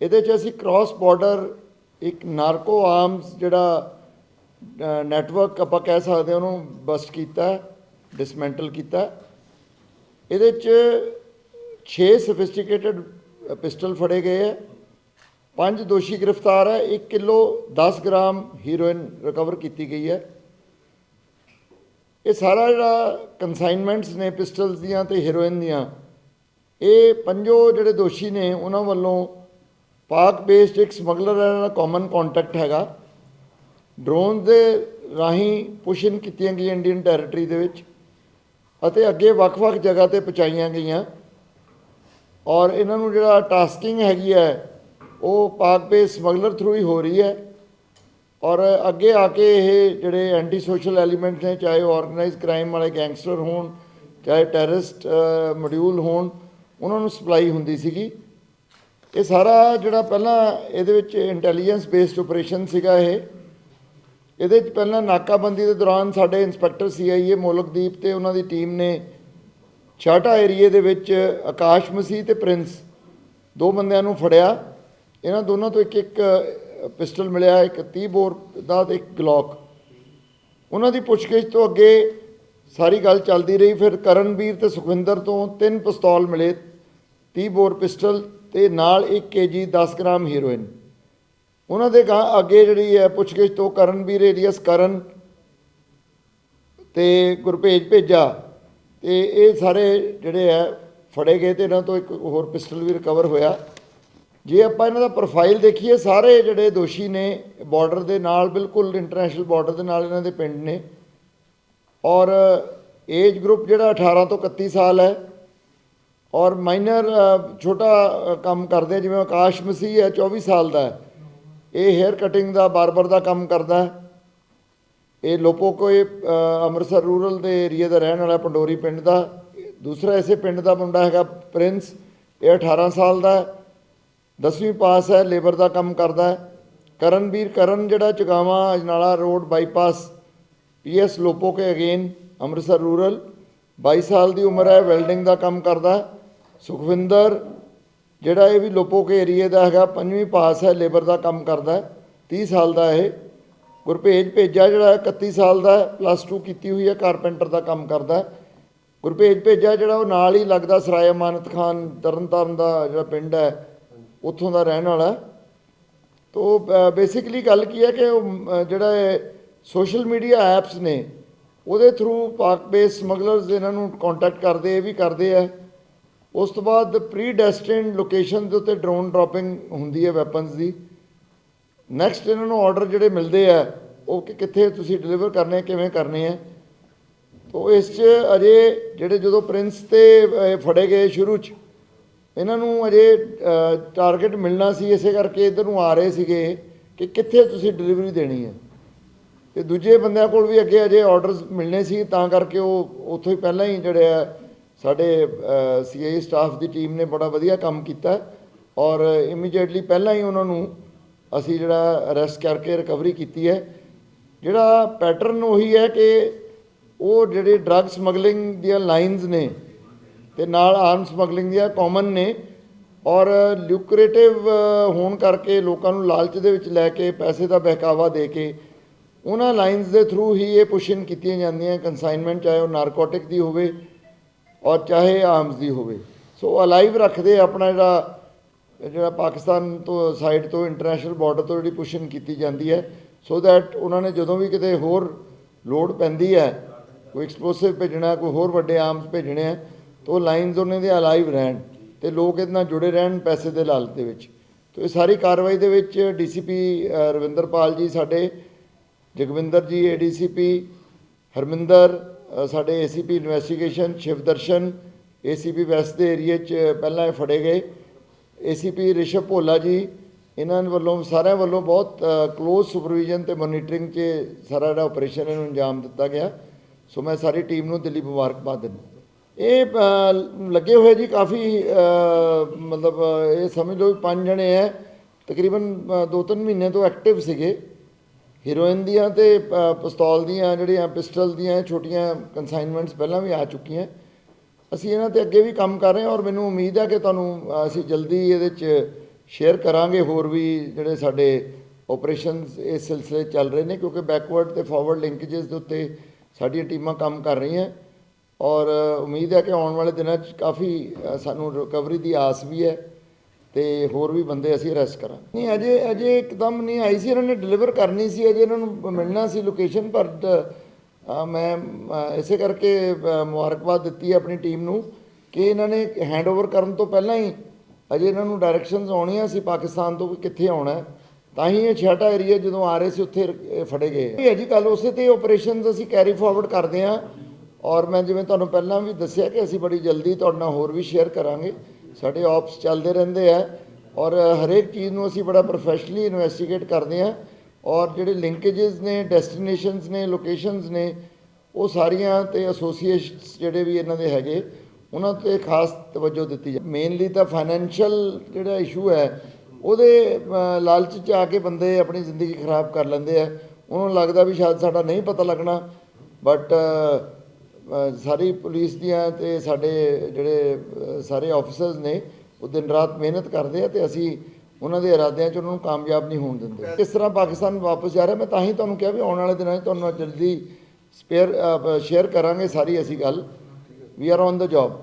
ਇਹਦੇ 'ਚ ਅਸੀਂ ਕ੍ਰਾਸ ਬਾਰਡਰ ਇੱਕ ਨਾਰਕੋ ਆਰਮਸ ਜਿਹੜਾ ਨੈਟਵਰਕ ਆਪਾਂ ਕਹਿ ਸਕਦੇ ਹਾਂ ਉਹਨੂੰ ਬਸਟ ਕੀਤਾ ਡਿਸਮੈਂਟਲ ਕੀਤਾ। ਇਹਦੇ 'ਚ 6 ਸੋਫਿਸਟੀਕੇਟਡ ਪਿਸਟਲ ਫੜੇ ਗਏ ਹੈ ਪੰਜ ਦੋਸ਼ੀ ਗ੍ਰਿਫਤਾਰ ਹੈ 1 ਕਿਲੋ 10 ਗ੍ਰਾਮ ਹੀਰੋਇਨ ਰਿਕਵਰ ਕੀਤੀ ਗਈ ਹੈ ਇਹ ਸਾਰਾ ਜਿਹੜਾ ਕਨਸਾਈਨਮੈਂਟਸ ਨੇ ਪਿਸਟਲਸ ਦੀਆਂ ਤੇ ਹੀਰੋਇਨ ਦੀਆਂ, ਇਹ ਪੰਜੋ ਜਿਹੜੇ ਦੋਸ਼ੀ ਨੇ, ਉਹਨਾਂ ਵੱਲੋਂ ਪਾਕ ਬੇਸਡ ਇੱਕ ਸਮਗਲਰ ਦਾ ਕਾਮਨ ਕੰਟੈਕਟ ਹੈਗਾ। ਡਰੋਨ ਦੇ ਰਾਹੀਂ ਪੁਸ਼ਨ ਕੀਤੀਆਂ ਗਈਆਂ ਇੰਡੀਅਨ ਟੈਰੀਟਰੀ ਦੇ ਵਿੱਚ ਅਤੇ ਅੱਗੇ ਵੱਖ-ਵੱਖ ਜਗ੍ਹਾ ਤੇ ਪਹੁੰਚਾਈਆਂ ਗਈਆਂ। ਔਰ ਇਹਨਾਂ ਨੂੰ ਜਿਹੜਾ ਟਾਸਕਿੰਗ ਹੈਗੀ ਹੈ, ਉਹ ਪਾਕ ਬੇਸ ਸਮਗਲਰ ਥਰੂ ਹੀ ਹੋ ਰਹੀ ਹੈ। ਔਰ ਅੱਗੇ ਆ ਕੇ ਇਹ ਜਿਹੜੇ ਐਂਟੀ ਸੋਸ਼ਲ ਐਲੀਮੈਂਟਸ ਨੇ, ਚਾਹੇ ਉਹ ਆਰਗੇਨਾਈਜ਼ ਕ੍ਰਾਈਮ ਵਾਲੇ ਗੈਂਗਸਟਰ ਹੋਣ, ਚਾਹੇ ਟੈਰਰਿਸਟ ਮੋਡਿਊਲ ਹੋਣ, ਉਹਨਾਂ ਨੂੰ ਸਪਲਾਈ ਹੁੰਦੀ ਸੀਗੀ। ਇਹ ਸਾਰਾ ਜਿਹੜਾ ਪਹਿਲਾਂ ਇਹਦੇ ਵਿੱਚ ਇੰਟੈਲੀਜੈਂਸ ਬੇਸਡ ਆਪਰੇਸ਼ਨ ਸੀਗਾ ਇਹ, ਇਹਦੇ ਵਿੱਚ ਪਹਿਲਾਂ ਨਾਕਾਬੰਦੀ ਦੇ ਦੌਰਾਨ ਸਾਡੇ ਇੰਸਪੈਕਟਰ ਸੀਆਈਏ ਮੋਲਕਦੀਪ ਤੇ ਉਹਨਾਂ ਦੀ ਟੀਮ ਨੇ ਛਾਟਾ ਏਰੀਏ ਦੇ ਵਿੱਚ ਆਕਾਸ਼ ਮਸੀਹ ਤੇ ਪ੍ਰਿੰਸ ਦੋ ਬੰਦਿਆਂ ਨੂੰ ਫੜਿਆ। ਇਹਨਾਂ ਦੋਨਾਂ ਤੋਂ ਇੱਕ ਇੱਕ ਪਿਸਟਲ ਮਿਲਿਆ, ਇੱਕ 30 ਬੋਰ ਦਾ ਤੇ ਇੱਕ ਗਲੌਕ ਉਹਨਾਂ ਦੀ ਪੁੱਛਗਿੱਛ ਤੋਂ ਅੱਗੇ ਸਾਰੀ ਗੱਲ ਚੱਲਦੀ ਰਹੀ। ਫਿਰ ਕਰਨਵੀਰ ਤੇ ਸੁਖਵਿੰਦਰ ਤੋਂ ਤਿੰਨ ਪਿਸਤੌਲ ਮਿਲੇ 30 ਬੋਰ ਪਿਸਟਲ ਤੇ ਨਾਲ 1 ਕੇਜੀ 10 ਗ੍ਰਾਮ ਹੀਰੋਇਨ ਉਹਨਾਂ ਦੇ ਗਾਂ ਅੱਗੇ ਜਿਹੜੀ ਹੈ, ਪੁੱਛਗਿੱਛ ਤੋਂ ਕਰਨਵੀਰ ਏਰੀਅਸ ਕਰਨ ਤੇ ਗੁਰਭੇਜ ਭੇਜਾ ਤੇ ਇਹ ਸਾਰੇ ਜਿਹੜੇ ਹੈ, ਫੜੇ ਗਏ ਤੇ ਇਹਨਾਂ ਤੋਂ ਇੱਕ ਹੋਰ ਪਿਸਟਲ ਵੀ ਰਿਕਵਰ ਹੋਇਆ। ਜੇ ਆਪਾਂ ਇਹਨਾਂ ਦਾ ਪ੍ਰੋਫਾਈਲ ਦੇਖੀਏ, ਸਾਰੇ ਜਿਹੜੇ ਦੋਸ਼ੀ ਨੇ ਬਾਰਡਰ ਦੇ ਨਾਲ, ਬਿਲਕੁਲ ਇੰਟਰਨੈਸ਼ਨਲ ਬਾਰਡਰ ਦੇ ਨਾਲ ਇਹਨਾਂ ਦੇ ਪਿੰਡ ਨੇ। ਔਰ ਏਜ ਗਰੁੱਪ ਜਿਹੜਾ 18 ਤੋਂ 31 ਸਾਲ ਹੈ ਔਰ ਮਾਈਨਰ ਛੋਟਾ ਕੰਮ ਕਰਦੇ ਜਿਵੇਂ ਆਕਾਸ਼ ਮਸੀਹ ਹੈ 24 ਸਾਲ ਦਾ ਇਹ ਹੇਅਰ ਕਟਿੰਗ ਦਾ ਬਾਰਬਰ ਦਾ ਕੰਮ ਕਰਦਾ ਇਹ ਲੋਪੋਕੋਏ ਅੰਮ੍ਰਿਤਸਰ ਰੂਰਲ ਦੇ ਏਰੀਆ ਦਾ ਰਹਿਣ ਵਾਲਾ ਪੰਡੋਰੀ ਪਿੰਡ ਦਾ। ਦੂਸਰਾ ਇਸੇ ਪਿੰਡ ਦਾ ਮੁੰਡਾ ਹੈਗਾ, ਪ੍ਰਿੰਸ। ਇਹ 18 ਸਾਲ ਦਾ ਹੈ। 10ਵੀਂ ਪਾਸ ਹੈ ਲੇਬਰ ਦਾ ਕੰਮ ਕਰਦਾ ਕਰਨਵੀਰ, ਕਰਨ ਜਿਹੜਾ Chagawa, Ajnala road bypass PS Lopoke again, Amritsar rural 22 ਸਾਲ ਦੀ ਉਮਰ ਹੈ ਵੈਲਡਿੰਗ ਦਾ ਕੰਮ ਕਰਦਾ ਸੁਖਵਿੰਦਰ, ਜਿਹੜਾ ਇਹ ਵੀ ਲੋਪੋਕੇ ਏਰੀਏ ਦਾ ਹੈਗਾ, ਪੰਜਵੀਂ ਪਾਸ ਹੈ ਲੇਬਰ ਦਾ ਕੰਮ ਕਰਦਾ ਹੈ 30 ਸਾਲ ਦਾ ਇਹ। ਗੁਰਭੇਜ ਭੇਜਾ ਜਿਹੜਾ 31 ਸਾਲ ਦਾ ਪਲੱਸ 2 ਕੀਤੀ ਹੋਈ ਹੈ ਕਾਰਪੈਂਟਰ ਦਾ ਕੰਮ ਕਰਦਾ ਹੈ। ਗੁਰਭੇਜ ਭੇਜਾ ਜਿਹੜਾ ਉਹ ਨਾਲ ਹੀ ਲੱਗਦਾ ਸਰਾਏ ਅਮਾਨਤ ਖਾਨ, ਤਰਨਤਾਰਨ ਦਾ ਜਿਹੜਾ ਪਿੰਡ ਹੈ, ਉੱਥੋਂ ਦਾ ਰਹਿਣ ਵਾਲਾ ਤੋ ਬੇਸਿਕਲੀ ਗੱਲ ਕੀ ਹੈ ਕਿ ਉਹ ਜਿਹੜਾ ਸੋਸ਼ਲ ਮੀਡੀਆ ਐਪਸ ਨੇ, ਉਹਦੇ ਥਰੂ ਪਾਕ ਬੇਸ ਸਮਗਲਰਸ ਇਹਨਾਂ ਨੂੰ ਕੰਟੈਕਟ ਕਰਦੇ, ਇਹ ਵੀ ਕਰਦੇ ਆ ਉਸ ਤੋਂ ਬਾਅਦ ਪ੍ਰੀ ਡੈਸਟਿਨਡ ਲੋਕੇਸ਼ਨ ਦੇ ਉੱਤੇ ਡਰੋਨ ਡ੍ਰੌਪਿੰਗ ਹੁੰਦੀ ਹੈ ਵੈਪਨਸ ਦੀ। ਨੈਕਸਟ ਇਹਨਾਂ ਨੂੰ ਆਰਡਰ ਜਿਹੜੇ ਮਿਲਦੇ ਆ, ਉਹ ਕਿ ਕਿੱਥੇ ਤੁਸੀਂ ਡਿਲੀਵਰ ਕਰਨੇ, ਕਿਵੇਂ ਕਰਨੇ ਆ। ਤੋ ਇਸ 'ਚ ਅਜੇ ਜਿਹੜੇ ਜਦੋਂ ਪ੍ਰਿੰਸ ਤੇ ਫੜੇ ਗਏ ਸ਼ੁਰੂ 'ਚ, ਇਹਨਾਂ ਨੂੰ ਅਜੇ ਟਾਰਗੇਟ ਮਿਲਣਾ ਸੀ, ਇਸੇ ਕਰਕੇ ਇਧਰ ਨੂੰ ਆ ਰਹੇ ਸੀਗੇ ਕਿ ਕਿੱਥੇ ਤੁਸੀਂ ਡਿਲੀਵਰੀ ਦੇਣੀ ਹੈ ਤੇ ਦੂਜੇ ਬੰਦਿਆਂ ਕੋਲ ਵੀ ਅੱਗੇ ਅਜੇ ਆਰਡਰਸ ਮਿਲਣੇ ਸੀ, ਤਾਂ ਕਰਕੇ ਉਹ ਉੱਥੋਂ ਹੀ ਪਹਿਲਾਂ ਹੀ ਜਿਹੜੇ ਆ ਸਾਡੇ ਸੀਆਈ ਸਟਾਫ ਦੀ ਟੀਮ ਨੇ ਬੜਾ ਵਧੀਆ ਕੰਮ ਕੀਤਾ ਔਰ ਇਮੀਡੀਏਟਲੀ ਪਹਿਲਾਂ ਹੀ ਉਹਨਾਂ ਨੂੰ ਅਸੀਂ ਜਿਹੜਾ ਅਰੈਸਟ ਕਰਕੇ ਰਿਕਵਰੀ ਕੀਤੀ ਹੈ। ਜਿਹੜਾ ਪੈਟਰਨ ਉਹੀ ਹੈ ਕਿ ਉਹ ਜਿਹੜੇ ਡਰੱਗ ਸਮਗਲਿੰਗ ਦੀਆਂ ਲਾਈਨਸ ਨੇ ਤੇ ਨਾਲ ਆਰਮ ਸਮਗਲਿੰਗ ਦੀਆਂ ਕਾਮਨ ਨੇ ਔਰ ਲੂਕਰੇਟਿਵ ਹੋਣ ਕਰਕੇ ਲੋਕਾਂ ਨੂੰ ਲਾਲਚ ਦੇ ਵਿੱਚ ਲੈ ਕੇ ਪੈਸੇ ਦਾ ਬਹਿਕਾਵਾ ਦੇ ਕੇ ਉਹਨਾਂ ਲਾਈਨਸ ਦੇ ਥਰੂ ਹੀ ਇਹ ਪੁਸ਼ਨ ਕੀਤੀਆਂ ਜਾਂਦੀਆਂ। ਕੰਸਾਈਨਮੈਂਟ ਚਾਹੇ ਉਹ ਨਾਰਕੋਟਿਕ ਦੀ ਹੋਵੇ ਔਰ ਚਾਹੇ ਆਰਮਸ ਦੀ ਹੋਵੇ। ਸੋ ਅਲਾਈਵ ਰੱਖਦੇ ਆਪਣਾ ਜਿਹੜਾ ਜਿਹੜਾ ਪਾਕਿਸਤਾਨ ਤੋਂ ਸਾਈਡ ਤੋਂ ਇੰਟਰਨੈਸ਼ਨਲ ਬਾਰਡਰ ਤੋਂ ਜਿਹੜੀ ਪੁਸ਼ਨ ਕੀਤੀ ਜਾਂਦੀ ਹੈ। ਸੋ ਦੈਟ ਉਹਨਾਂ ਨੇ ਜਦੋਂ ਵੀ ਕਿਤੇ ਹੋਰ ਲੋਡ ਪੈਂਦੀ ਹੈ, ਕੋਈ ਐਕਸਪਲੋਸਿਵ ਭੇਜਣਾ, ਕੋਈ ਹੋਰ ਵੱਡੇ ਆਰਮਸ ਭੇਜਣੇ ਆ, ਤਾਂ ਉਹ ਲਾਈਨਸ ਉਹਨਾਂ ਦੇ ਅਲਾਈਵ ਰਹਿਣ ਤੇ ਲੋਕ ਇਹਦੇ ਨਾਲ ਜੁੜੇ ਰਹਿਣ ਪੈਸੇ ਦੇ ਲਾਲਚ ਦੇ ਵਿੱਚ। ਤੋ ਇਹ ਸਾਰੀ ਕਾਰਵਾਈ ਦੇ ਵਿੱਚ ਡੀਸੀਪੀ ਰਵਿੰਦਰਪਾਲ ਜੀ ਸਾਡੇ, ਜਗਵਿੰਦਰ ਜੀ ਏਡੀਸੀਪੀ ਹਰਮਿੰਦਰ ਸਾਡੇ ACP investigation Shivdarshan ACP west ਦੇ ਏਰੀਏ 'ਚ ਪਹਿਲਾਂ ਇਹ ਫੜੇ ਗਏ। ਏਸੀਪੀ ਰਿਸ਼ਵ ਭੋਲਾ ਜੀ, ਇਹਨਾਂ ਵੱਲੋਂ, ਸਾਰਿਆਂ ਵੱਲੋਂ ਬਹੁਤ ਕਲੋਜ਼ ਸੁਪਰਵੀਜ਼ਨ ਤੇ ਮੋਨੀਟਰਿੰਗ 'ਚ ਸਾਰਾ ਜਿਹੜਾ ਆਪਰੇਸ਼ਨ ਇਹਨੂੰ ਅੰਜਾਮ ਦਿੱਤਾ ਗਿਆ। ਸੋ ਮੈਂ ਸਾਰੀ ਟੀਮ ਨੂੰ ਦਿੱਲੀ ਮੁਬਾਰਕਬਾਦ ਦਿੰਦਾ। ਇਹ ਲੱਗੇ ਹੋਏ ਜੀ ਕਾਫੀ ਮਤਲਬ, ਇਹ ਸਮਝ ਲਓ ਵੀ ਪੰਜ ਜਣੇ ਹੈ। ਤਕਰੀਬਨ 2-3 ਮਹੀਨੇ ਤੋਂ ਐਕਟਿਵ ਸੀਗੇ। ਹੀਰੋਇਨ ਦੀਆਂ ਤੇ ਅ, ਪਿਸਤੌਲ ਦੀਆਂ ਜਿਹੜੀਆਂ ਪਿਸਟਲ ਦੀਆਂ ਛੋਟੀਆਂ ਕਨਸਾਈਨਮੈਂਟਸ ਪਹਿਲਾਂ ਵੀ ਆ ਚੁੱਕੀਆਂ। ਅਸੀਂ ਇਹਨਾਂ ਤੇ ਅੱਗੇ ਵੀ ਕੰਮ ਕਰ ਰਹੇ ਹਾਂ ਔਰ ਮੈਨੂੰ ਉਮੀਦ ਹੈ ਕਿ ਤੁਹਾਨੂੰ ਅਸੀਂ ਜਲਦੀ ਇਹਦੇ 'ਚ ਸ਼ੇਅਰ ਕਰਾਂਗੇ ਹੋਰ ਵੀ ਜਿਹੜੇ ਸਾਡੇ ਆਪਰੇਸ਼ਨਸ ਇਸ ਸਿਲਸਿਲੇ ਚੱਲ ਰਹੇ ਨੇ ਕਿਉਂਕਿ ਬੈਕਵਰਡ ਤੇ ਫਾਰਵਰਡ ਲਿੰਕੇजेस ਦੇ ਉੱਤੇ ਸਾਡੀਆਂ ਟੀਮਾਂ ਕੰਮ ਕਰ ਰਹੀਆਂ। ਔਰ ਉਮੀਦ ਹੈ ਕਿ ਆਉਣ ਵਾਲੇ ਦਿਨਾਂ 'ਚ ਕਾਫੀ ਸਾਨੂੰ ਰਿਕਵਰੀ ਦੀ ਆਸ ਵੀ ਹੈ। ਤੇ ਹੋਰ ਵੀ ਬੰਦੇ ਅਸੀਂ ਅਰੈਸਟ ਕਰਾਂਗੇ। ਨਹੀਂ, ਅਜੇ ਅਜੇ ਇੱਕਦਮ ਨਹੀਂ ਆਈ ਸੀ, ਇਹਨਾਂ ਨੇ ਡਿਲੀਵਰ ਕਰਨੀ ਸੀ, ਅਜੇ ਇਹਨਾਂ ਨੂੰ ਮਿਲਣਾ ਸੀ ਲੋਕੇਸ਼ਨ ਪਰ ਮੈਂ ਇਸੇ ਕਰਕੇ ਮੁਬਾਰਕਬਾਦ ਦਿੱਤੀ ਹੈ ਆਪਣੀ ਟੀਮ ਨੂੰ ਕਿ ਇਹਨਾਂ ਨੇ ਹੈਂਡਓਵਰ ਕਰਨ ਤੋਂ ਪਹਿਲਾਂ ਹੀ ਅਜੇ ਇਹਨਾਂ ਨੂੰ ਡਾਇਰੈਕਸ਼ਨਸ ਆਉਣੀਆਂ ਸੀ ਪਾਕਿਸਤਾਨ ਤੋਂ ਵੀ ਕਿੱਥੇ ਆਉਣਾ ਹੈ। ਤਾਂ ਹੀ ਇਹ ਛੇਟਾ ਏਰੀਆ ਜਦੋਂ ਆ ਰਹੇ ਸੀ, ਉੱਥੇ ਇਹ ਫੜੇ ਗਏ ਇਹ ਹੈ ਜੀ ਕੱਲ ਉਸੇ ਤੇ ਆਪਰੇਸ਼ਨਸ ਅਸੀਂ ਕੈਰੀ ਫਾਰਵਰਡ ਕਰਦੇ ਹਾਂ। ਔਰ ਮੈਂ ਜਿਵੇਂ ਤੁਹਾਨੂੰ ਪਹਿਲਾਂ ਵੀ ਦੱਸਿਆ ਕਿ ਅਸੀਂ ਬੜੀ ਜਲਦੀ ਤੁਹਾਡੇ ਨਾਲ ਹੋਰ ਵੀ ਸ਼ੇਅਰ ਕਰਾਂਗੇ। ਸਾਡੇ ਆਪਸ ਚੱਲਦੇ ਰਹਿੰਦੇ ਆ ਔਰ ਹਰੇਕ ਚੀਜ਼ ਨੂੰ ਅਸੀਂ ਬੜਾ ਪ੍ਰੋਫੈਸ਼ਨਲੀ ਇਨਵੈਸਟੀਗੇਟ ਕਰਦੇ ਹਾਂ ਔਰ ਜਿਹੜੇ ਲਿੰਕੇजेस ਨੇ ਡੈਸਟੀਨੇਸ਼ਨਸ ਨੇ ਲੋਕੇਸ਼ਨਸ ਨੇ, ਉਹ ਸਾਰੀਆਂ ਤੇ ਐਸੋਸੀਏਸ਼ਨਸ ਜਿਹੜੇ ਵੀ ਇਹਨਾਂ ਦੇ ਹੈਗੇ, ਉਹਨਾਂ ਤੇ ਖਾਸ ਤਵੱਜੋ ਦਿੱਤੀ ਜਾ ਮੇਨਲੀ ਤਾਂ ਫਾਈਨੈਂਸ਼ੀਅਲ ਜਿਹੜਾ ਇਸ਼ੂ ਹੈ, ਉਹਦੇ ਲਾਲਚ ਚ ਆ ਕੇ ਬੰਦੇ ਆਪਣੀ ਜ਼ਿੰਦਗੀ ਖਰਾਬ ਕਰ ਲੈਂਦੇ ਆ। ਉਹਨਾਂ ਨੂੰ ਲੱਗਦਾ ਵੀ ਸ਼ਾਇਦ ਸਾਡਾ ਨਹੀਂ ਪਤਾ ਲੱਗਣਾ ਬਟ ਸਾਰੀ ਪੁਲਿਸ ਦੀਆਂ ਤੇ ਸਾਡੇ ਜਿਹੜੇ ਸਾਰੇ ਆਫੀਸਰਸ ਨੇ, ਉਹ ਦਿਨ ਰਾਤ ਮਿਹਨਤ ਕਰਦੇ ਆ ਤੇ ਅਸੀਂ ਉਹਨਾਂ ਦੇ ਇਰਾਦਿਆਂ 'ਚ ਉਹਨਾਂ ਨੂੰ ਕਾਮਯਾਬ ਨਹੀਂ ਹੋਣ ਦਿੰਦੇ। ਕਿਸ ਤਰ੍ਹਾਂ ਪਾਕਿਸਤਾਨ ਵਾਪਸ ਜਾ ਰਿਹਾ, ਮੈਂ ਤਾਂ ਹੀ ਤੁਹਾਨੂੰ ਕਿਹਾ ਵੀ ਆਉਣ ਵਾਲੇ ਦਿਨਾਂ 'ਚ ਤੁਹਾਨੂੰ ਜਲਦੀ ਸਪੇਅਰ ਸ਼ੇਅਰ ਕਰਾਂਗੇ ਸਾਰੀ ਅਸੀਂ ਗੱਲ। We are on the job